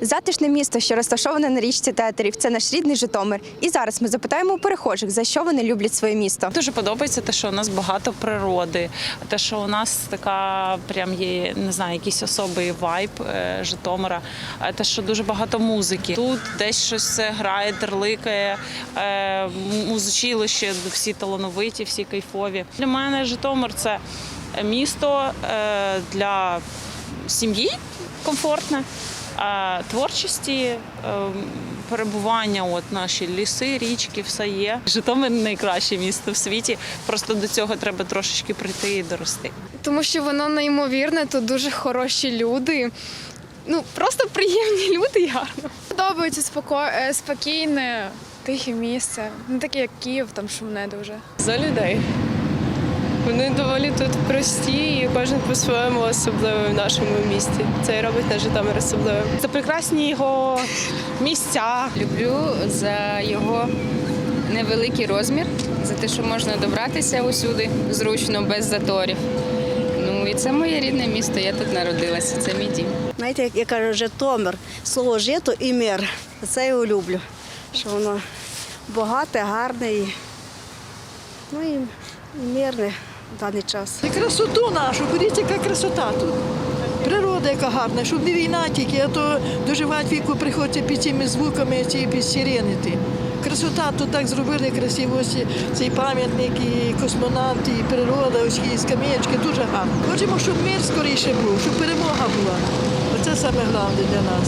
Затишне місто, що розташоване на річці театрів, це наш рідний Житомир. І зараз ми запитаємо у перехожих, за що вони люблять своє місто. Дуже подобається те, що у нас багато природи, те, що у нас така прям є, не знаю, якийсь особий вайб е, Житомира, те, що дуже багато музики. Тут десь щось грає, дерликає, е, музичилище, всі талановиті, всі кайфові. Для мене Житомир це місто е, для сім'ї комфортне. Творчості, е, перебування, от наші ліси, річки, все є. Житомир найкраще місто в світі. Просто до цього треба трошечки прийти і дорости. тому що воно неймовірне, тут дуже хороші люди. Ну, просто приємні люди гарно. Подобається споко... е, спокійне, тихе місце. Не таке, як Київ, там шумне дуже. за людей. Вони доволі тут прості і кожен по-своєму особливий в нашому місті. Це і робить наш Житомир особливим. Це прекрасні його місця. Люблю за його невеликий розмір, за те, що можна добратися усюди зручно, без заторів. Ну і це моє рідне місто. Я тут народилася. Це мій дім. Знаєте, як я кажу, Житомир, слово жито і мир. Це я його люблю. Що воно багате, гарне і, ну, і мирне даний час. І красоту нашу, подивіться, яка красота тут. Природа яка гарна, щоб не війна тільки, а то доживати віку приходиться під цими звуками, ці під. Красота тут так зробили красиво, цей пам'ятник, і космонавт, і природа, ось і скам'ячки, дуже гарно. Хочемо, щоб мир скоріше був, щоб перемога була. Оце саме головне для нас.